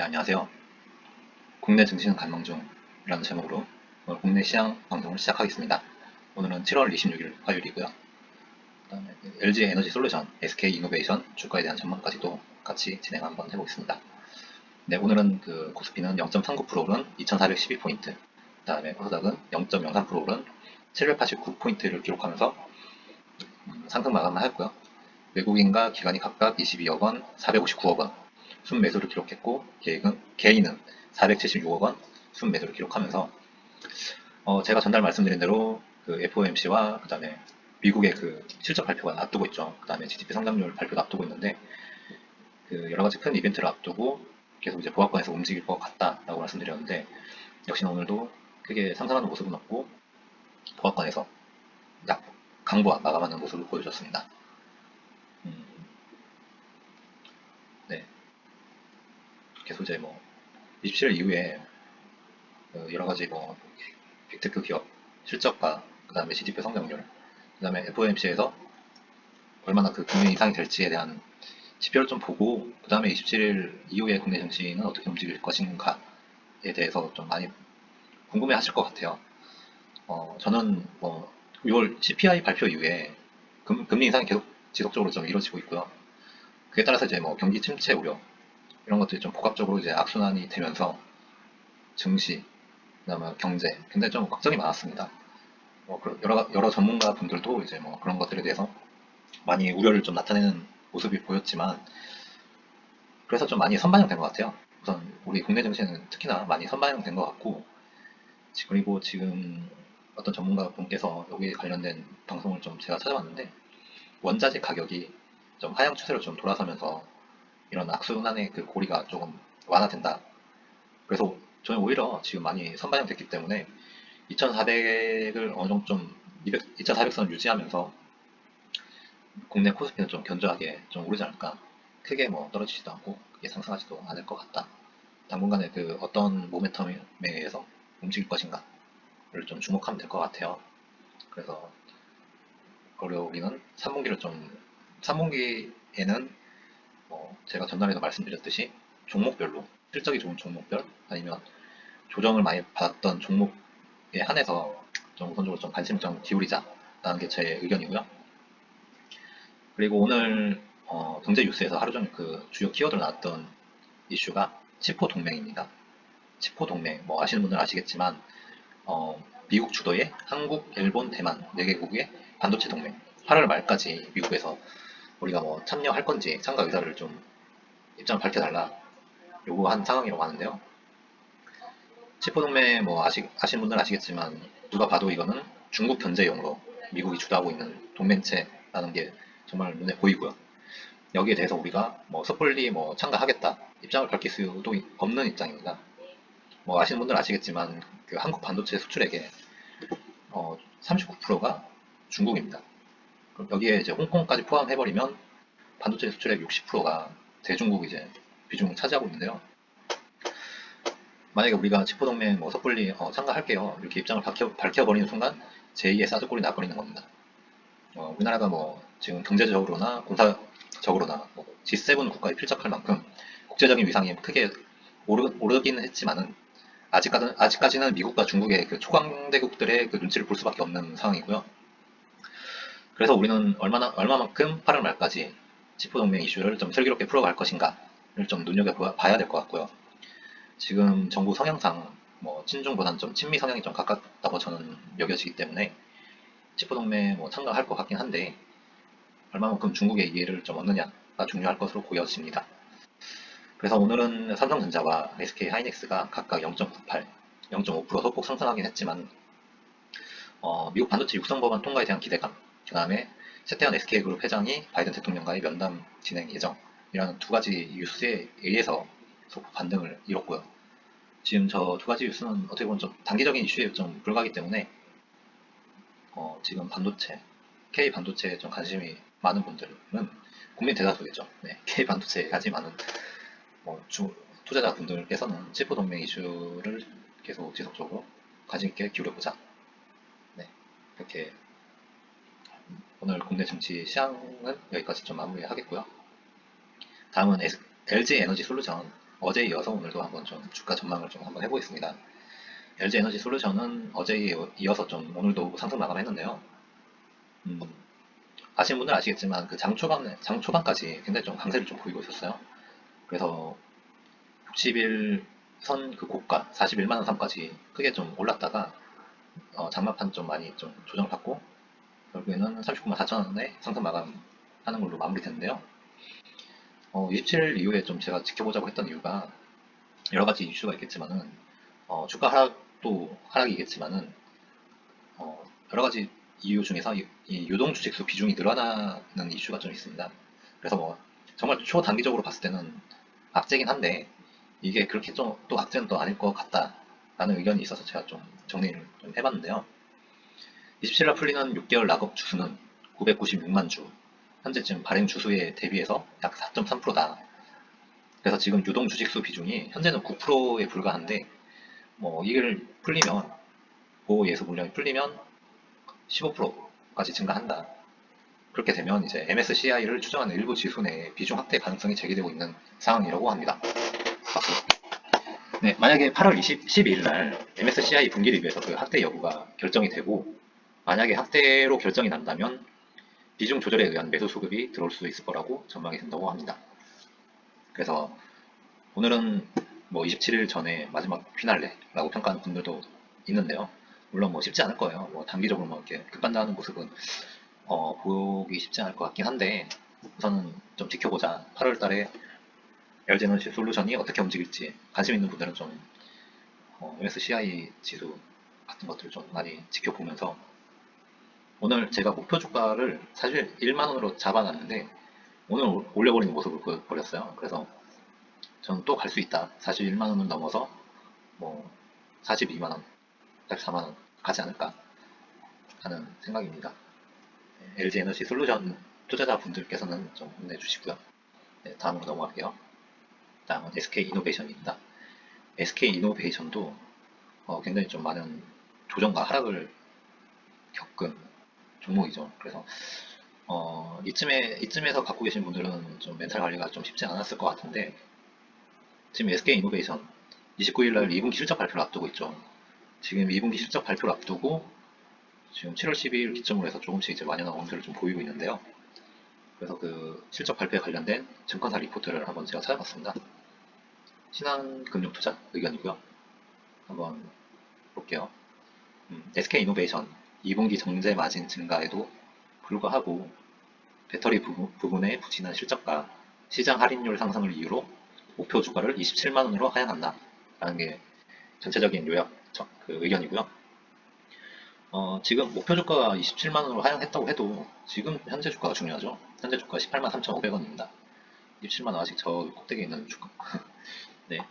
네, 안녕하세요. 국내 증시는 간망 중이라는 제목으로 오늘 국내 시장 방송을 시작하겠습니다. 오늘은 7월 26일 화요일이고요. 그다음에 LG 에너지 솔루션, SK 이노베이션 주가에 대한 전망까지도 같이 진행 한번 해보겠습니다. 네, 오늘은 그 코스피는 0.39% 오른 2,412포인트, 그다음에 코스닥은 0.03% 오른 789포인트를 기록하면서 음, 상승 마감을 했고요. 외국인과 기관이 각각 22억 원, 459억 원, 순매수를 기록했고 개인은, 개인은 476억 원 순매수를 기록하면서 어, 제가 전달 말씀드린 대로 그 FOMC와 그 다음에 미국의 그 실적 발표가 앞두고 있죠. 그 다음에 GDP 성장률 발표도 앞두고 있는데 그 여러 가지 큰 이벤트를 앞두고 계속 이제 보합권에서 움직일 것 같다라고 말씀드렸는데 역시나 오늘도 크게 상승하는 모습은 없고 보합권에서 약 강보와 마감하는 모습을 보여줬습니다. 음, 네. 이제 뭐 27일 이후에 그 여러 가지 뭐 빅테크 기업 실적과 그 다음에 GDP 성장률, 그 다음에 FOMC에서 얼마나 그 금리 인상이 될지에 대한 지표를 좀 보고 그 다음에 27일 이후에 국내 증시는 어떻게 움직일 것인가에 대해서 좀 많이 궁금해 하실 것 같아요. 어, 저는 뭐 6월 CPI 발표 이후에 금, 금리 인상이 계속 지속적으로 좀 이루어지고 있고요. 그에 따라서 이제 뭐 경기 침체 우려 이런 것들이 좀 복합적으로 이제 악순환이 되면서 증시, 그다음에 경제 굉장히 좀 걱정이 많았습니다. 뭐 여러 여러 전문가 분들도 이제 뭐 그런 것들에 대해서 많이 우려를 좀 나타내는 모습이 보였지만 그래서 좀 많이 선반영된 것 같아요. 우선 우리 국내 증시는 특히나 많이 선반영된 것 같고 그리고 지금 어떤 전문가 분께서 여기에 관련된 방송을 좀 제가 찾아봤는데 원자재 가격이 좀 하향 추세로 좀 돌아서면서 이런 악순환의 그 고리가 조금 완화된다. 그래서 저는 오히려 지금 많이 선반영 됐기 때문에 2400을 어느 정도 좀 200, 2400선을 유지하면서 국내 코스피는 좀 견조하게 좀 오르지 않을까. 크게 뭐 떨어지지도 않고 크게 상승하지도 않을 것 같다. 당분간에 그 어떤 모멘텀에 의해서 움직일 것인가를 좀 주목하면 될 것 같아요. 그래서 그리고 우리는 3분기를 좀 3분기에는 뭐 제가 전날에도 말씀드렸듯이 종목별로 실적이 좋은 종목별 아니면 조정을 많이 받았던 종목에 한해서 좀 우선적으로 좀 관심을 좀 기울이자라는 게 제 의견이고요. 그리고 오늘 어, 경제 뉴스에서 하루 종일 그 주요 키워드로 나왔던 이슈가 치포 동맹입니다. 치포 동맹 뭐 아시는 분들은 아시겠지만 어, 미국 주도의 한국, 일본, 대만 4개국의 반도체 동맹 8월 말까지 미국에서 우리가 뭐 참여할 건지 참가 의사를 좀 입장을 밝혀달라 요구한 상황이라고 하는데요. 치포동맹 뭐 아시, 아시는 분들은 아시겠지만 누가 봐도 이거는 중국 견제용으로 미국이 주도하고 있는 동맹체라는 게 정말 눈에 보이고요. 여기에 대해서 우리가 뭐 섣불리 뭐 참가하겠다 입장을 밝힐 수도 없는 입장입니다. 뭐 아시는 분들은 아시겠지만 그 한국 반도체 수출액의 어 39%가 중국입니다. 여기에 이제 홍콩까지 포함해버리면 반도체 수출액 60%가 대중국 이제 비중을 차지하고 있는데요. 만약에 우리가 치포동맹 뭐 섣불리 어, 참가할게요 이렇게 입장을 밝혀, 밝혀 버리는 순간 제2의 사드골이 나버리는 겁니다. 어, 우리나라가 뭐 지금 경제적으로나 군사적으로나 뭐 G7 국가에 필적할 만큼 국제적인 위상이 크게 오르, 오르기는 했지만은 아직까지는, 아직까지는 미국과 중국의 그 초강대국들의 그 눈치를 볼 수밖에 없는 상황이고요. 그래서 우리는 얼마나, 얼마만큼 8월 말까지 치포동맹 이슈를 좀 슬기롭게 풀어갈 것인가를 좀 눈여겨봐야 될 것 같고요. 지금 정부 성향상 뭐 친중보다는 좀 친미 성향이 좀 가깝다고 저는 여겨지기 때문에 치포동맹 뭐 참가할 것 같긴 한데 얼마만큼 중국의 이해를 좀 얻느냐가 중요할 것으로 보여집니다. 그래서 오늘은 삼성전자와 SK 하이닉스가 각각 0.98, 0.5% 소폭 상승하긴 했지만 어, 미국 반도체 육성 법안 통과에 대한 기대감 그 다음에 세태현 SK그룹 회장이 바이든 대통령과의 면담 진행 예정이라는 두 가지 뉴스에 의해서 소폭 반등을 이뤘고요. 지금 저 두 가지 뉴스는 어떻게 보면 좀 단기적인 이슈에 좀 불과하기 때문에 어, 지금 반도체, K 반도체에 좀 관심이 많은 분들은 국민 대다수겠죠. 네, K 반도체에 관심이 많은 뭐 주, 투자자분들께서는 치포 동맹 이슈를 계속 지속적으로 관심 있게 기울여보자. 네, 이렇게 오늘 국내 정치 시황은 여기까지 좀 마무리하겠고요. 다음은 LG 에너지 솔루션 어제에 이어서 오늘도 한번 좀 주가 전망을 좀 한번 해보겠습니다. LG 에너지 솔루션은 어제에 이어서 좀 오늘도 상승 마감했는데요. 음, 아시는 분들은 아시겠지만 그 장 초반 장 초반까지 굉장히 좀 강세를 좀 보이고 있었어요. 그래서 60일 선 그 고가 41만 원 선까지 크게 좀 올랐다가 어, 장마판 좀 많이 좀 조정받고 결국에는 39만 4천 원에 상승 마감하는 걸로 마무리됐는데요. 어, 27일 이후에 좀 제가 지켜보자고 했던 이유가 여러 가지 이슈가 있겠지만은 어, 주가 하락도 하락이겠지만은 어, 여러 가지 이유 중에서 이, 이 유동 주식수 비중이 늘어나는 이슈가 좀 있습니다. 그래서 뭐 정말 초단기적으로 봤을 때는 악재긴 한데 이게 그렇게 좀 또 악재는 또 아닐 것 같다라는 의견이 있어서 제가 좀 정리를 좀 해봤는데요. 27일 풀리는 6개월 락업 주수는 996만 주, 현재 지금 발행 주수에 대비해서 약 4.3%다. 그래서 지금 유동 주식수 비중이 현재는 9%에 불과한데 뭐 이걸 풀리면 보호 예수 물량이 풀리면 15%까지 증가한다. 그렇게 되면 이제 MSCI를 추정하는 일부 지수 내 비중 확대 가능성이 제기되고 있는 상황이라고 합니다. 네, 만약에 8월 20, 12일 날 MSCI 분기 리뷰에서 그 확대 여부가 결정이 되고 만약에 확대로 결정이 난다면 비중 조절에 의한 매수 수급이 들어올 수 있을 거라고 전망이 된다고 합니다. 그래서 오늘은 뭐 27일 전에 마지막 피날레라고 평가하는 분들도 있는데요. 물론 뭐 쉽지 않을 거예요. 뭐 단기적으로 뭐 이렇게 급반등하는 모습은 어, 보기 쉽지 않을 것 같긴 한데 우선은 좀 지켜보자. 8월 달에 LG에너지 솔루션이 어떻게 움직일지 관심 있는 분들은 좀 어, MSCI 지수 같은 것들을 좀 많이 지켜보면서 오늘 제가 목표 주가를 사실 1만원으로 잡아놨는데 오늘 올려버리는 모습을 보여버렸어요. 그래서 저는 또 갈 수 있다. 사실 1만원을 넘어서 뭐 42만원, 44만원 가지 않을까 하는 생각입니다. LG 에너지 솔루션 투자자분들께서는 좀 힘내주시고요. 네, 다음으로 넘어갈게요. 다음은 SK 이노베이션입니다. SK 이노베이션도 어, 굉장히 좀 많은 조정과 하락을 겪은 종목이죠. 그래서 어, 이쯤에 이쯤에서 갖고 계신 분들은 좀 멘탈 관리가 좀 쉽지 않았을 것 같은데 지금 SK 이노베이션 29일 날 2분기 실적 발표를 앞두고 있죠. 지금 2분기 실적 발표를 앞두고 지금 7월 12일 기점으로 해서 조금씩 이제 완연한 원세를 좀 보이고 있는데요. 그래서 그 실적 발표에 관련된 증권사 리포트를 한번 제가 찾아봤습니다. 신한금융투자 의견이고요. 한번 볼게요. 음, SK 이노베이션 2분기 정제 마진 증가에도 불구하고 배터리 부분, 부분의 부진한 실적과 시장 할인율 상승을 이유로 목표 주가를 27만원으로 하향한다. 라는 게 전체적인 요약 그 의견이고요. 어, 지금 목표 주가가 27만원으로 하향했다고 해도 지금 현재 주가가 중요하죠. 현재 주가 18만 3,500원입니다. 27만원 아직 저 꼭대기에 있는 주가. 네.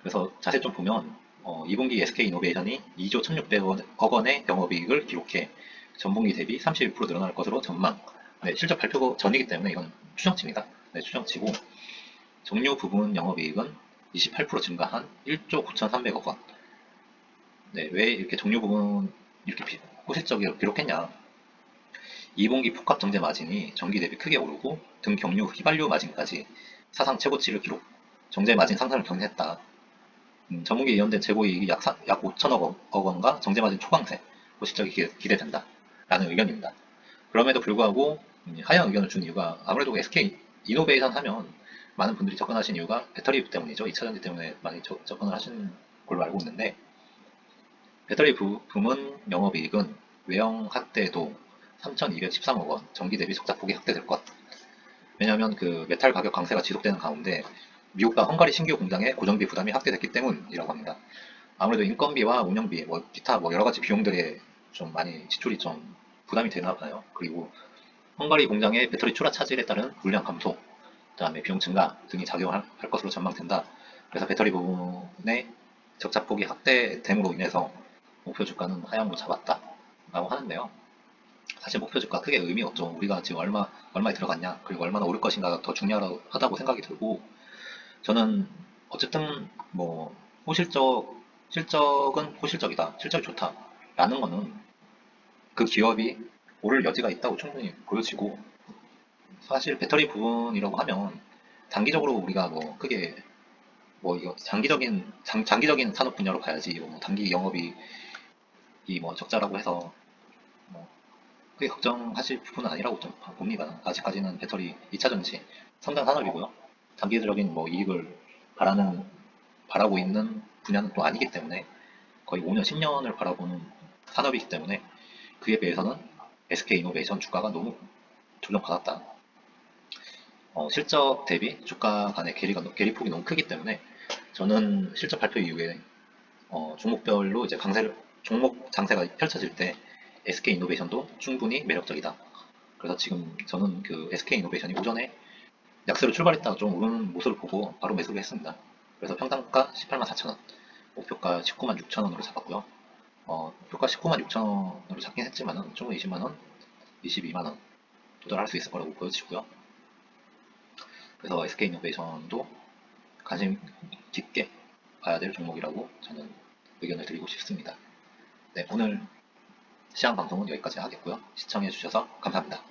그래서 자세 좀 보면 어, 2분기 SK이노베이션이 2조 1,600억 원의 영업이익을 기록해 전분기 대비 31% 늘어날 것으로 전망. 네, 실적 발표 전이기 때문에 이건 추정치입니다. 네, 추정치고 정유 부분 영업이익은 28% 증가한 1조 9,300억 원. 네, 왜 이렇게 정유 부분 이렇게 호실적으로 기록했냐? 2분기 복합 정제 마진이 전기 대비 크게 오르고 등 경유 휘발유 마진까지 사상 최고치를 기록. 정제 마진 상승을 견인했다. 음, 전분기 예언된 재고이익이 약, 약 5천억 원과 정제 마진 초강세, 호실적이 기대, 된다 라는 의견입니다. 그럼에도 불구하고 음, 하향 의견을 준 이유가 아무래도 SK 이노베이션 하면 많은 분들이 접근하신 이유가 배터리 때문이죠. 2차전지 때문에 많이 저, 접근을 하신 걸로 알고 있는데 배터리 부, 문 영업이익은 외형 확대도 3,213억 원, 전기 대비 속작폭이 확대될 것. 왜냐하면 그 메탈 가격 강세가 지속되는 가운데 미국과 헝가리 신규 공장의 고정비 부담이 확대됐기 때문이라고 합니다. 아무래도 인건비와 운영비, 뭐 기타 뭐 여러 가지 비용들에 좀 많이 지출이 좀 부담이 되나 봐요. 그리고 헝가리 공장의 배터리 출하 차질에 따른 물량 감소, 그다음에 비용 증가 등이 작용할 것으로 전망된다. 그래서 배터리 부분의 적자폭이 확대됨으로 인해서 목표 주가는 하향으로 잡았다 라고 하는데요 사실 목표 주가 크게 의미 없죠 우리가 지금 얼마 얼마에 들어갔냐 그리고 얼마나 오를 것인가가 더 중요하다고 생각이 들고 저는 어쨌든 뭐 호실적 실적은 호실적이다 실적이 좋다 라는 거는 그 기업이 오를 여지가 있다고 충분히 보여지고 사실 배터리 부분이라고 하면 단기적으로 우리가 뭐 크게 뭐 이거 장기적인 장, 장기적인 산업 분야로 가야지 뭐 단기 영업이 이 뭐 적자라고 해서 뭐 크게 걱정하실 부분은 아니라고 좀 봅니다. 아직까지는 배터리 2차 전지 성장 산업이고요. 장기적인 뭐 이익을 바라는 바라고 있는 분야는 또 아니기 때문에 거의 5년, 10년을 바라보는 산업이기 때문에 그에 비해서는 SK 이노베이션 주가가 너무 조정받았다. 어, 실적 대비 주가 간의 괴리가, 괴리폭이 너무 크기 때문에 저는 실적 발표 이후에 어, 종목별로 이제 강세를 종목 장세가 펼쳐질 때 SK 이노베이션도 충분히 매력적이다. 그래서 지금 저는 그 SK 이노베이션이 오전에 약세로 출발했다가 좀 오르는 모습을 보고 바로 매수를 했습니다. 그래서 평단가 18만 4천원, 목표가 19만 6천원으로 잡았고요. 어, 목표가 19만 6천원으로 잡긴 했지만은 총 20만원, 22만원 도달할 수 있을 거라고 보여지고요. 그래서 SK 이노베이션도 관심 깊게 봐야 될 종목이라고 저는 의견을 드리고 싶습니다. 네, 오늘 시황 방송은 여기까지 하겠고요. 시청해 주셔서 감사합니다.